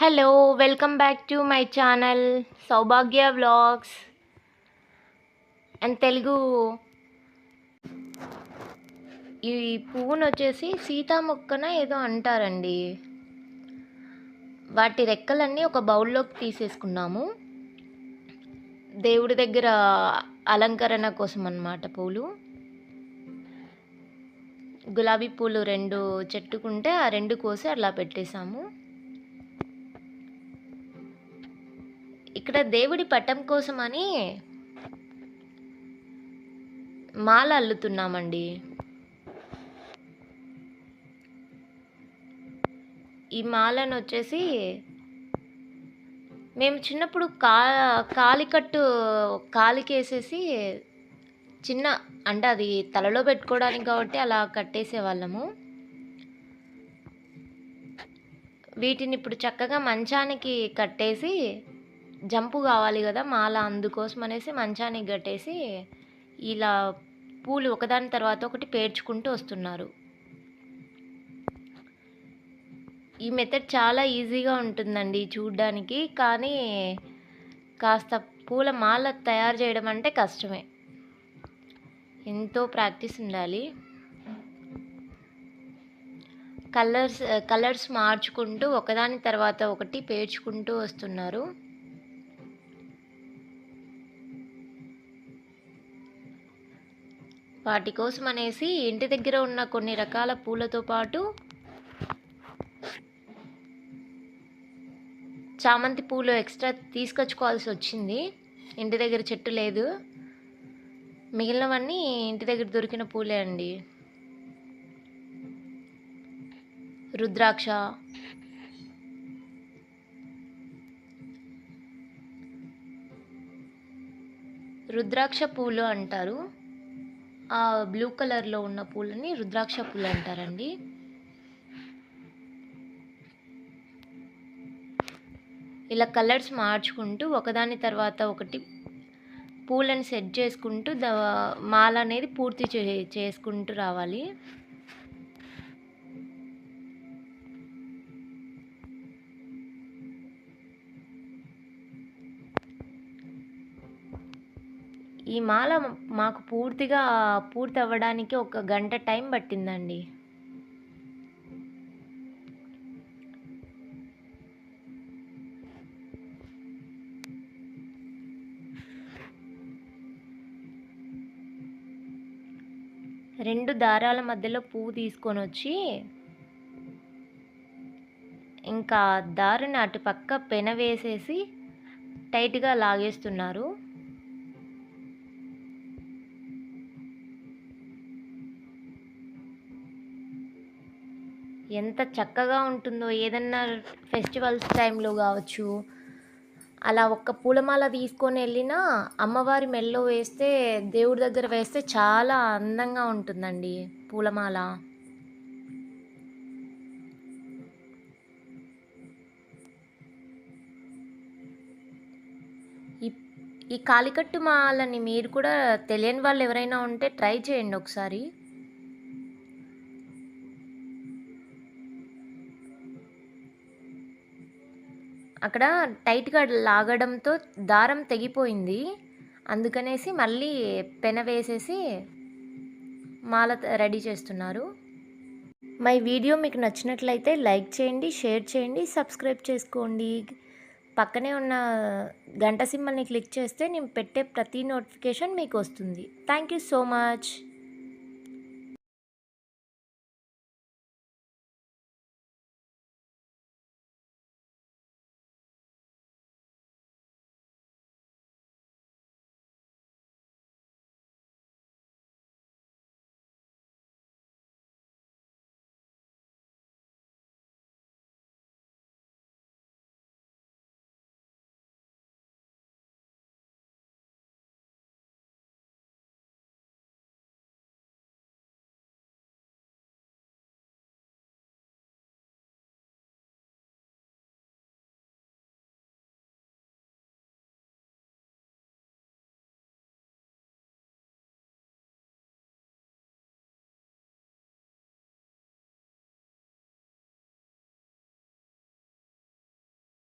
Hello welcome back to my channel Saubhagya vlogs and Telugu ఈ పువ్వును వచ్చేసి సీతా మొక్కన ఏదో అంటారండి. వాటి రెక్కలన్నీ ఒక బౌల్లోకి తీసేసుకున్నాము. దేవుడి దగ్గర అలంకరణ కోసం అన్నమాట పూలు. గులాబీ పూలు రెండు చెట్టుకుంటే ఆ రెండు కోసి అలా పెట్టేశాము. ఇక్కడ దేవుడి పట్టం కోసమని మాల అల్లుతున్నామండి. ఈ మాలను వచ్చేసి మేము చిన్నప్పుడు కా కాలికట్టు కాలికి వేసేసి చిన్న అంటే అది తలలో పెట్టుకోవడానికి కాబట్టి అలా కట్టేసేవాళ్ళము. వీటిని ఇప్పుడు చక్కగా మంచానికి కట్టేసి జంపు కావాలి కదా మాల అందుకోసం అనేసి మంచానికి కట్టేసి ఇలా పూలు ఒకదాని తర్వాత ఒకటి పేర్చుకుంటూ వస్తున్నారు. ఈ మెథడ్ చాలా ఈజీగా ఉంటుందండి చూడ్డానికి కానీ కాస్త పూల మాల తయారు చేయడం అంటే కష్టమే. ఎంతో ప్రాక్టీస్ ఉండాలి. కలర్స్ కలర్స్ మార్చుకుంటూ ఒకదాని తర్వాత ఒకటి పేర్చుకుంటూ వస్తున్నారు. వాటి కోసం అనేసి ఇంటి దగ్గర ఉన్న కొన్ని రకాల పూలతో పాటు చామంతి పూలు ఎక్స్ట్రా తీసుకొచ్చుకోవాల్సి వచ్చింది. ఇంటి దగ్గర చెట్టు లేదు. మిగిలినవన్నీ ఇంటి దగ్గర దొరికిన పూలే అండి. రుద్రాక్ష. రుద్రాక్ష పూలు అంటారు. ఆ బ్లూ కలర్లో ఉన్న పూలని రుద్రాక్ష పూలు అంటారండి. ఇలా కలర్స్ మార్చుకుంటూ ఒకదాని తర్వాత ఒకటి పూలను సెట్ చేసుకుంటూ ద మాల అనేది పూర్తి చే చేసుకుంటూ రావాలి. ఈ మాల మాకు పూర్తిగా పూర్తి అవ్వడానికి ఒక గంట టైం పట్టిందండి. రెండు దారాల మధ్యలో పువ్వు తీసుకొని వచ్చి ఇంకా దారిని అటు పక్క పెన వేసేసి టైట్గా లాగేస్తున్నారు. ఎంత చక్కగా ఉంటుందో. ఏదన్నా ఫెస్టివల్స్ టైంలో కావచ్చు అలా ఒక్క పూలమాల తీసుకొని వెళ్ళినా అమ్మవారి మెల్లో వేస్తే దేవుడి దగ్గర వేస్తే చాలా అందంగా ఉంటుందండి పూలమాల. ఈ ఈ కాలికట్టు మాలని మీరు కూడా తెలియని వాళ్ళు ఎవరైనా ఉంటే ట్రై చేయండి ఒకసారి. అక్కడ టైట్గా లాగడంతో దారం తెగిపోయింది. అందుకనేసి మళ్ళీ పెన వేసేసి మాల రెడీ చేస్తున్నారు. మై వీడియో మీకు నచ్చినట్లయితే లైక్ చేయండి షేర్ చేయండి సబ్స్క్రైబ్ చేసుకోండి. పక్కనే ఉన్న గంట సింబల్ని క్లిక్ చేస్తే నేను పెట్టే ప్రతి నోటిఫికేషన్ మీకు వస్తుంది. Thank you so much.